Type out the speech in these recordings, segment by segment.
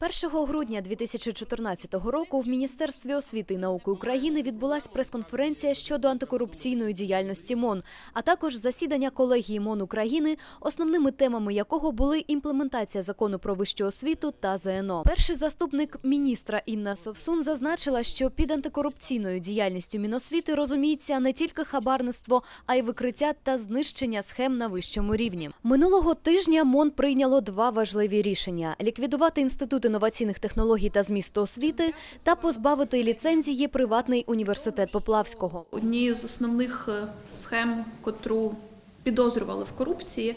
1 грудня 2014 року в Міністерстві освіти і науки України відбулась прес-конференція щодо антикорупційної діяльності МОН, а також засідання колегії МОН України, основними темами якого були імплементація закону про вищу освіту та ЗНО. Перший заступник міністра Інна Совсун зазначила, що під антикорупційною діяльністю Міносвіти розуміється не тільки хабарництво, а й викриття та знищення схем на вищому рівні. Минулого тижня МОН прийняло два важливі рішення: ліквідувати інститут інноваційних технологій та змісту освіти та позбавити ліцензії приватний університет Поплавського. Однією з основних е, схем, котру підозрювали в корупції,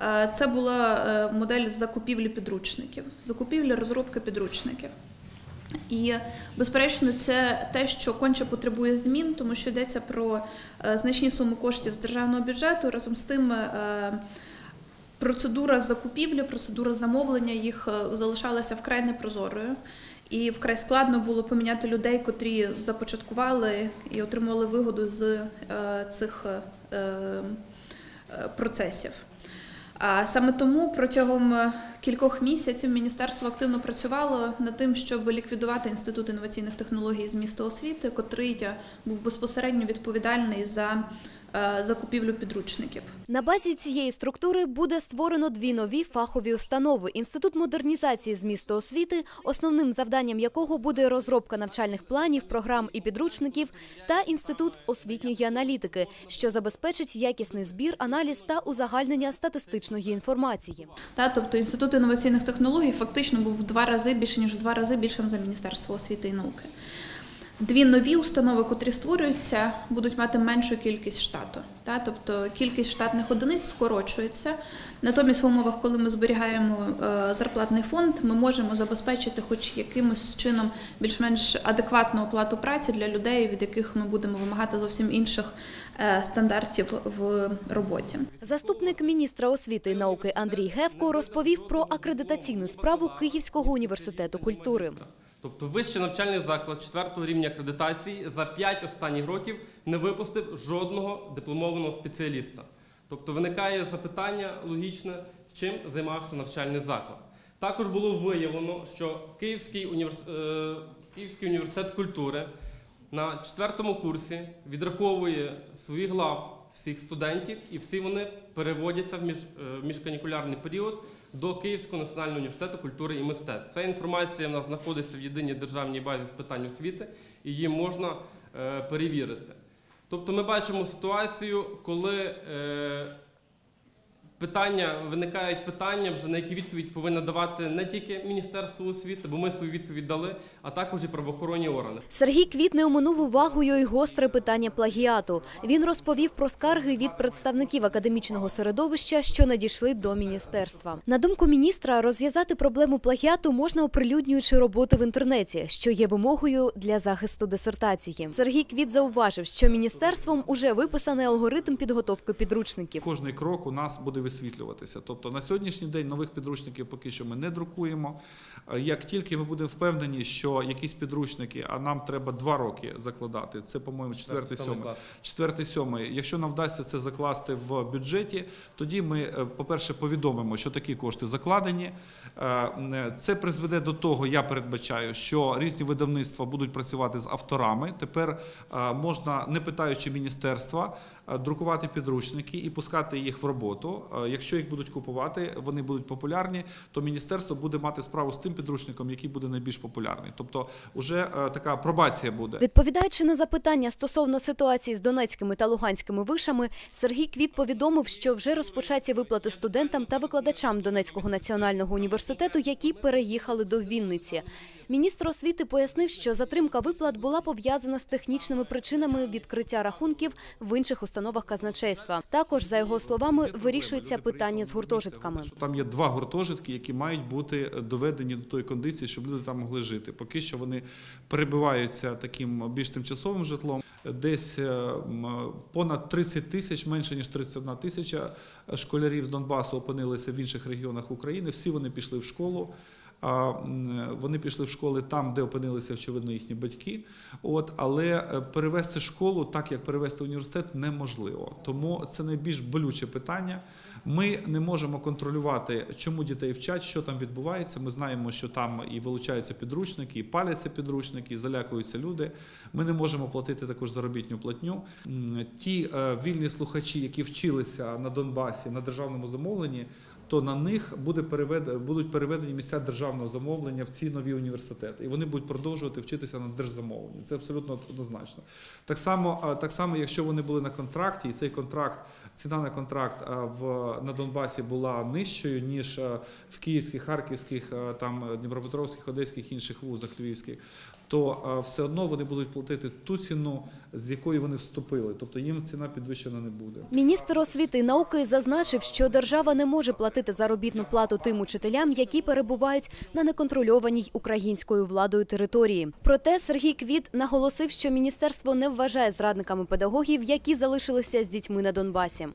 е, це була е, модель закупівлі підручників, закупівлі розробки підручників. І, безперечно, це те, що конче потребує змін, тому що йдеться про значні суми коштів з державного бюджету. Разом з тим, процедура закупівлі, процедура замовлення їх е, залишалася вкрай непрозорою. І вкрай складно було поміняти людей, котрі започаткували і отримували вигоду з е, цих е, процесів. А саме тому протягом кількох місяців міністерство активно працювало над тим, щоб ліквідувати інститут інноваційних технологій з міста освіти, котрий був безпосередньо відповідальний за закупівлю підручників. На базі цієї структури буде створено дві нові фахові установи: інститут модернізації змісту освіти, основним завданням якого буде розробка навчальних планів, програм і підручників, та інститут освітньої аналітики, що забезпечить якісний збір, аналіз та узагальнення статистичної інформації. Та, тобто інститут інноваційних технологій фактично був в два рази більше ніж в два рази більшим за Міністерство освіти і науки. Дві нові установи, котрі створюються, будуть мати меншу кількість штату. Та, тобто кількість штатних одиниць скорочується. Натомість, в умовах, коли ми зберігаємо е, зарплатний фонд, ми можемо забезпечити хоч якимось чином більш-менш адекватну оплату праці для людей, від яких ми будемо вимагати зовсім інших е, стандартів в роботі. Заступник міністра освіти і науки Андрій Гевко розповів про акредитаційну справу Київського університету культури. Тобто вищий навчальний заклад четвертого рівня акредитації за 5 останніх років не випустив жодного дипломованого спеціаліста. Тобто виникає запитання логічне, чим займався навчальний заклад. Також було виявлено, що Київський, е, університет культури на четвертому курсі відраховує своїх глав всіх студентів, і всі вони переводяться в між, е, міжканікулярний період до Київського національного університету культури і мистецтв. Ця інформація в нас знаходиться в єдиній державній базі з питань освіти, і її можна е, перевірити. Тобто ми бачимо ситуацію, коли е, питання виникають питання, вже на які відповідь повинна давати не тільки Міністерство освіти, бо ми свою відповідь дали, а також і правоохоронні органи. Сергій Квіт не оминув увагою й гостре питання плагіату. Він розповів про скарги від представників академічного середовища, що надійшли до міністерства. На думку міністра, розв'язати проблему плагіату можна оприлюднюючи роботи в інтернеті, що є вимогою для захисту дисертації. Сергій Квіт зауважив, що міністерством уже виписаний алгоритм підготовки підручників. Кожний крок у нас буде висвітлюватися. Тобто на сьогоднішній день нових підручників поки що ми не друкуємо. Е, Як тільки ми будемо впевнені, що якісь підручники, а нам треба два роки закладати, це, по-моєму, четвертий, Сьомий. Четвертий, сьомий. Якщо нам вдасться це закласти в бюджеті, тоді ми, е, по-перше, повідомимо, що такі кошти закладені. Е, Це призведе до того, я передбачаю, що різні видавництва будуть працювати з авторами. Тепер можна, не питаючи міністерства, друкувати підручники і пускати їх в роботу. Е, Якщо їх будуть купувати, вони будуть популярні, то міністерство буде мати справу з тим підручником, який буде найбільш популярний. Тобто, вже е, така пробація буде. Відповідаючи на запитання стосовно ситуації з донецькими та луганськими вишами, Сергій Квіт повідомив, що вже розпочаті виплати студентам та викладачам Донецького національного університету, які переїхали до Вінниці. Міністр освіти пояснив, що затримка виплат була пов'язана з технічними причинами відкриття рахунків в інших установах казначейства. Також, за його словами, вирішується питання з гуртожитками. Там є два гуртожитки, які мають бути доведені до тої кондиції, щоб люди там могли жити. Поки що вони перебиваються таким більш тимчасовим житлом. Десь е, понад 30 тисяч, менше ніж 31 тисяча школярів з Донбасу опинилися в інших регіонах України. Всі вони пішли в школу. А, Вони пішли в школи там, де опинилися, очевидно, їхні батьки. От, але е, перевести школу так, як перевести університет, неможливо. Тому це найбільш болюче питання. Ми не можемо контролювати, чому дітей вчать, що там відбувається. Ми знаємо, що там і вилучаються підручники, і паляться підручники, і залякуються люди. Ми не можемо платити також заробітну платню. Ті е, вільні слухачі, які вчилися на Донбасі на державному замовленні, то на них буде перевед... будуть переведені місця державного замовлення в ці нові університети, і вони будуть продовжувати вчитися на держзамовленні. Це абсолютно однозначно. Так само, так само, якщо вони були на контракті, і цей контракт, ціна на контракт в на Донбасі була нижчою ніж в київських, харківських, там Дніпропетровських, одеських інших вузах львівських, то все одно вони будуть платити ту ціну, з якої вони вступили. Тобто їм ціна підвищена не буде. Міністр освіти і науки зазначив, що держава не може платити заробітну плату тим учителям, які перебувають на неконтрольованій українською владою території. Проте Сергій Квіт наголосив, що міністерство не вважає зрадниками педагогів, які залишилися з дітьми на Донбасі.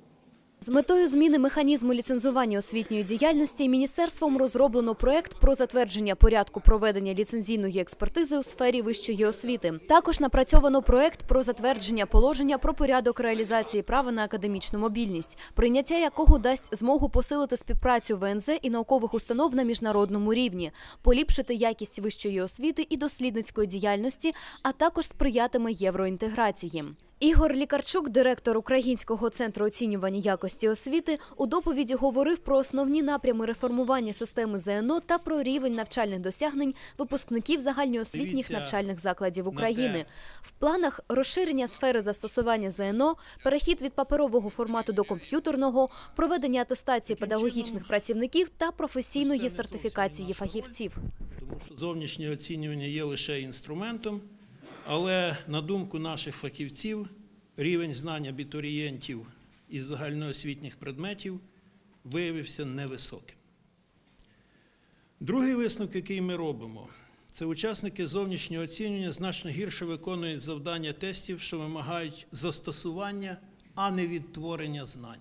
З метою зміни механізму ліцензування освітньої діяльності міністерством розроблено проект про затвердження порядку проведення ліцензійної експертизи у сфері вищої освіти. Також напрацьовано проект про затвердження положення про порядок реалізації права на академічну мобільність, прийняття якого дасть змогу посилити співпрацю ВНЗ і наукових установ на міжнародному рівні, поліпшити якість вищої освіти і дослідницької діяльності, а також сприятиме євроінтеграції. Ігор Лікарчук, директор Українського центру оцінювання якості освіти, у доповіді говорив про основні напрями реформування системи ЗНО та про рівень навчальних досягнень випускників загальноосвітніх Дивіться навчальних закладів України. В планах розширення сфери застосування ЗНО, перехід від паперового формату до комп'ютерного, проведення атестації педагогічних працівників та професійної сертифікації фахівців. Тому що зовнішнє оцінювання є лише інструментом, але на думку наших фахівців, рівень знань абітурієнтів із загальноосвітніх предметів виявився невисоким. Другий висновок, який ми робимо, це учасники зовнішнього оцінювання значно гірше виконують завдання тестів, що вимагають застосування, а не відтворення знань.